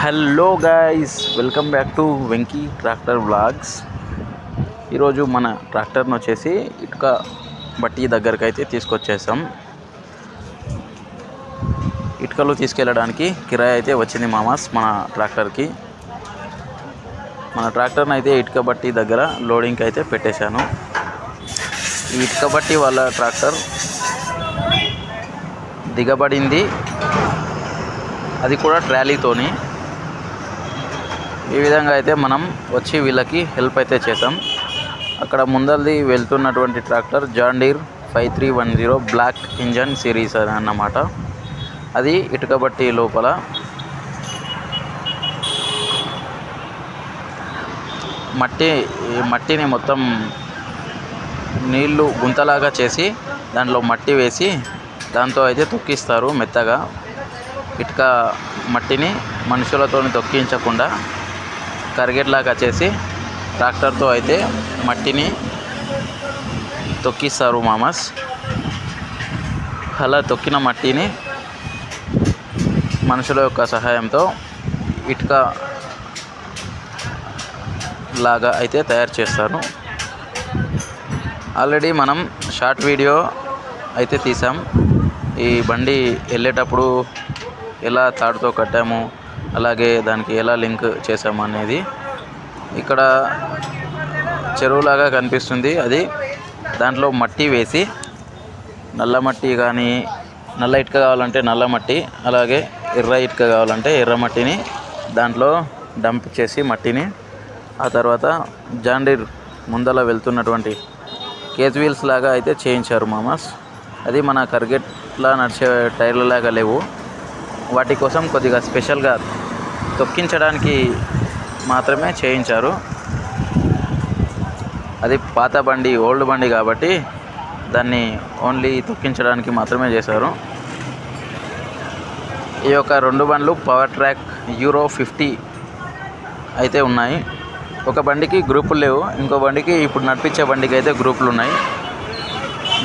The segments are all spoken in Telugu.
Hello guys welcome back to Venky tractor vlogs ఈరోజు మన ట్రాక్టర్ని వచ్చేసి ఇటుక బట్టి దగ్గరికి అయితే తీసుకొచ్చేసాం. ఇటుకలు తీసుకెళ్ళడానికి కిరాయి అయితే వచ్చింది మామాస్ మన ట్రాక్టర్కి మన ట్రాక్టర్ని అయితే ఇటుక బట్టి దగ్గర లోడింగ్కి అయితే పెట్టేశాను. ఈ ఇటుక బట్టి వాళ్ళ ట్రాక్టర్ దిగబడింది. అది కూడా ట్రాలీతోని. ఈ విధంగా అయితే మనం వచ్చి వీళ్ళకి హెల్ప్ అయితే చేసాం అక్కడ ముందరిది వెళ్తున్నటువంటి tractor John Deere five three one zero black engine series అని అన్నమాట. అది ఇటుకబట్టి లోపల. మట్టి ఈ మట్టిని మొత్తం నీళ్ళు గుంతలాగా చేసి దాంట్లో మట్టి వేసి దాంతో అయితే తొక్కిస్తారు మెత్తగా. ఇటుక మట్టిని మనుషులతో తొక్కించకుండా కరిగేట్లాగా చేసి ట్రాక్టర్తో అయితే మట్టిని తొక్కిస్తారు మామస్. అలా తొక్కిన మట్టిని మనుషుల యొక్క సహాయంతో ఇటుక లాగా అయితే తయారు చేస్తారు. ఆల్రెడీ మనం షార్ట్ వీడియో అయితే తీసాం. ఈ బండి వెళ్ళేటప్పుడు ఎలా తాడుతో కట్టాము అలాగే దానికి ఎలా లింక్ చేసాము అనేది ఇక్కడ చెరువులాగా కనిపిస్తుంది. అది దాంట్లో మట్టి వేసి నల్ల మట్టి కానీ నల్ల ఇటుక కావాలంటే నల్ల మట్టి అలాగే ఎర్ర ఇటుక కావాలంటే ఎర్ర మట్టిని దాంట్లో డంప్ చేసి మట్టిని ఆ తర్వాత జాండీర్ ముందల వెళ్తున్నటువంటి కేజ్ వీల్స్ లాగా అయితే చేయించారు మామాస్. అది మన కర్గెట్లా నడిచే టైర్లలాగా లేవు. వాటి కోసం కొద్దిగా స్పెషల్గా తొక్కించడానికి మాత్రమే చేయించారు. అది పాత బండి ఓల్డ్ బండి కాబట్టి దాన్ని ఓన్లీ తొక్కించడానికి మాత్రమే చేశారు. ఈ యొక్క రెండు బండ్లు పవర్ ట్రాక్ యూరో ఫిఫ్టీ అయితే ఉన్నాయి. ఒక బండికి గ్రూపులు లేవు ఇంకో బండికి ఇప్పుడు నడిపించే బండికి అయితే గ్రూపులు ఉన్నాయి.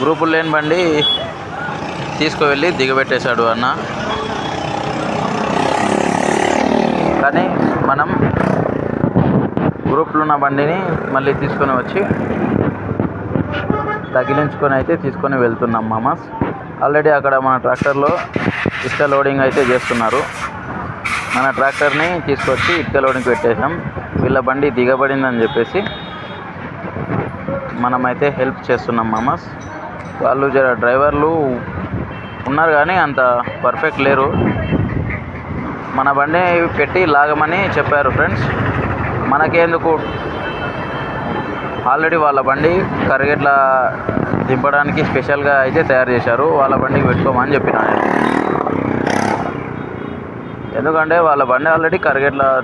గ్రూపులు లేని బండి తీసుకువెళ్ళి దిగబెట్టేశాడు అన్న. కానీ మనం గ్రూప్లో ఉన్న బండిని మళ్ళీ తీసుకొని వచ్చి తగిలించుకొని అయితే తీసుకొని వెళ్తున్నాం మామాస్. ఆల్రెడీ అక్కడ మన ట్రాక్టర్లో ఇసుక లోడింగ్ అయితే చేస్తున్నారు. మన ట్రాక్టర్ని తీసుకొచ్చి ఇటుక లోడింగ్ పెట్టేసాం వీళ్ళ బండి దిగబడిందని చెప్పేసి మనమైతే హెల్ప్ చేస్తున్నాం మామాస్. వాళ్ళు జర డ్రైవర్లు ఉన్నారు కానీ అంత పర్ఫెక్ట్ లేరు. మన బండి పెట్టి లాగమని చెప్పారు ఫ్రెండ్స్. మనకేందుకు? ఆల్రెడీ వాళ్ళ బండి కరిగేట్ల దింపడానికి స్పెషల్గా అయితే తయారు చేశారు. వాళ్ళ బండికి పెట్టుకోమని చెప్పిన నేను. ఎందుకంటే వాళ్ళ బండి ఆల్రెడీ కరిగేట్ల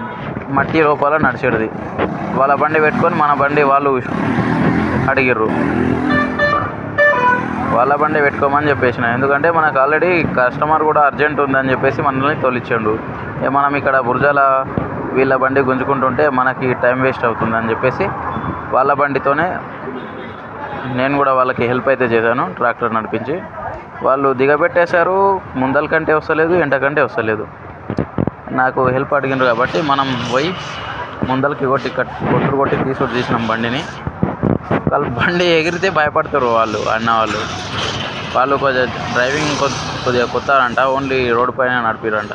మట్టి లోపల నడిచేది. వాళ్ళ బండి పెట్టుకొని మన బండి వాళ్ళు అడిగిర్రు. వాళ్ళ బండి పెట్టుకోమని చెప్పేసిన. ఎందుకంటే మనకు ఆల్రెడీ కస్టమర్ కూడా అర్జెంట్ ఉందని చెప్పేసి మనల్ని తోలిచ్చాడు. మనం ఇక్కడ బుర్జాల వీళ్ళ బండి గుంజుకుంటుంటే మనకి టైం వేస్ట్ అవుతుందని చెప్పేసి వాళ్ళ బండితోనే నేను కూడా వాళ్ళకి హెల్ప్ అయితే చేశాను ట్రాక్టర్ నడిపించి. వాళ్ళు దిగబెట్టేశారు ముందల కంటే వస్తలేదు ఎంట కంటే వస్తలేదు. నాకు హెల్ప్ అడిగినారు కాబట్టి మనం పోయి ముందలకి కొట్టి కట్ కొట్టు కొట్టి తీసుకొని తీసినాం బండిని. వాళ్ళు బండి ఎగిరితే భయపడతారు వాళ్ళు అన్న వాళ్ళు. వాళ్ళు కొంచెం డ్రైవింగ్ కొ- కొద్దిగా కొత్త అంట ఓన్లీ రోడ్డు పైన నడిపిరంట.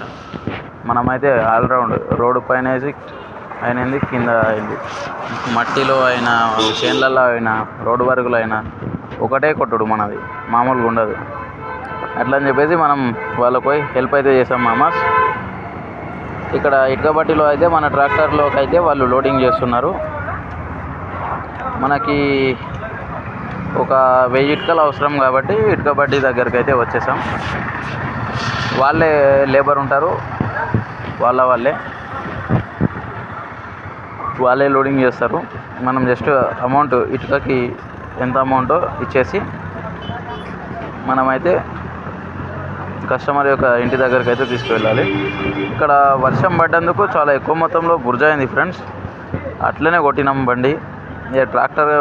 మనమైతే ఆల్రౌండ్ రోడ్డు పైన వేసి అయినది కింద అయింది మట్టిలో అయినా చేన్లలో అయినా రోడ్డు వరకులో అయినా ఒకటే కొట్టుడు మనది. మామూలుగా ఉండదు. అట్లా అని చెప్పేసి మనం వాళ్ళకి పోయి హెల్ప్ అయితే చేసాం మామాస్ ఇక్కడ ఇటుకబట్టిలో అయితే మన ట్రాక్టర్లోకి అయితే వాళ్ళు లోడింగ్ చేస్తున్నారు. మనకి ఒక వెయ్యి ఇటుకలు అవసరం కాబట్టి ఇటుకబడ్డి దగ్గరికి అయితే వచ్చేసాం. వాళ్ళే లేబర్ ఉంటారు. వాళ్ళ వాళ్ళే. వాళ్ళే లోడింగ్ చేస్తారు. మనం జస్ట్ అమౌంట్ ఇటుకకి ఎంత అమౌంటో ఇచ్చేసి మనమైతే కస్టమర్ యొక్క ఇంటి దగ్గరికి అయితే తీసుకువెళ్ళాలి. ఇక్కడ వర్షం పడ్డందుకు చాలా ఎక్కువ మొత్తంలో బుర్జా అయింది ఫ్రెండ్స్ అట్లనే కొట్టినాం బండి. ఇక ట్రాక్టర్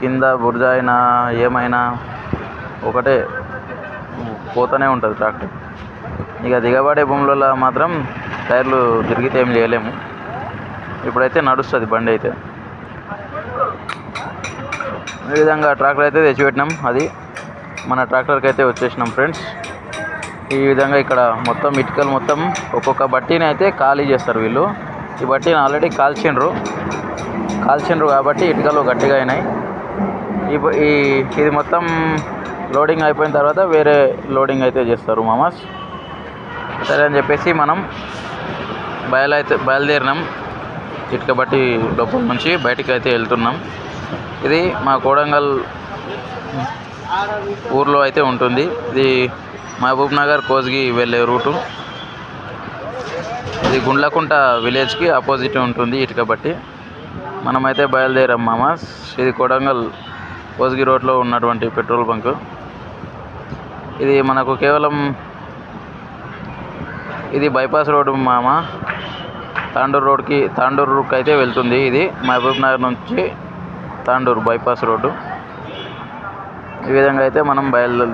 కింద బుర్జా అయినా ఏమైనా ఒకటే పోతూనే ఉంటుంది ట్రాక్టర్ ఇక దిగబడే భూములలో మాత్రం టైర్లు తిరిగితే ఏం చేయలేము. ఇప్పుడైతే నడుస్తుంది బండి అయితే. ఈ విధంగా ట్రాక్టర్ అయితే తెచ్చిపెట్టినాం. అది మన ట్రాక్టర్కి అయితే వచ్చేసినాం ఫ్రెండ్స్. ఈ విధంగా ఇక్కడ మొత్తం ఇటుకలు మొత్తం ఒక్కొక్క బట్టీని అయితే ఖాళీ చేస్తారు వీళ్ళు. ఈ బట్టీని ఆల్రెడీ కాల్చిండ్రు. కాల్చిండ్రు కాబట్టి ఇటుకలు గట్టిగా అయినాయి. ఈ ఇది మొత్తం లోడింగ్ అయిపోయిన తర్వాత వేరే లోడింగ్ అయితే చేస్తారు మామాస్. సరే అని చెప్పేసి మనం బయలైతే బయలుదేరినాం. ఇటుక బట్టి నుంచి బయటికి అయితే వెళ్తున్నాం. ఇది మా కోడంగల్ ఊర్లో అయితే ఉంటుంది. ఇది మహబూబ్ నగర్ కోజ్కి వెళ్ళే రూటు. ఇది గుండ్లకుంట విలేజ్కి ఆపోజిట్ ఉంటుంది ఇటుక బట్టి మనమైతే బయలుదేరాం మామ. ఇది కొడంగల్ కోజ్గి రోడ్లో ఉన్నటువంటి పెట్రోల్ బంక్. ఇది మనకు కేవలం ఇది బైపాస్ రోడ్డు మామ. తాండూరు రోడ్కి తాండూరుకి అయితే వెళ్తుంది ఇది. మహబూబ్ నగర్ నుంచి తాండూరు బైపాస్ రోడ్డు. ఈ విధంగా అయితే మనం బయలు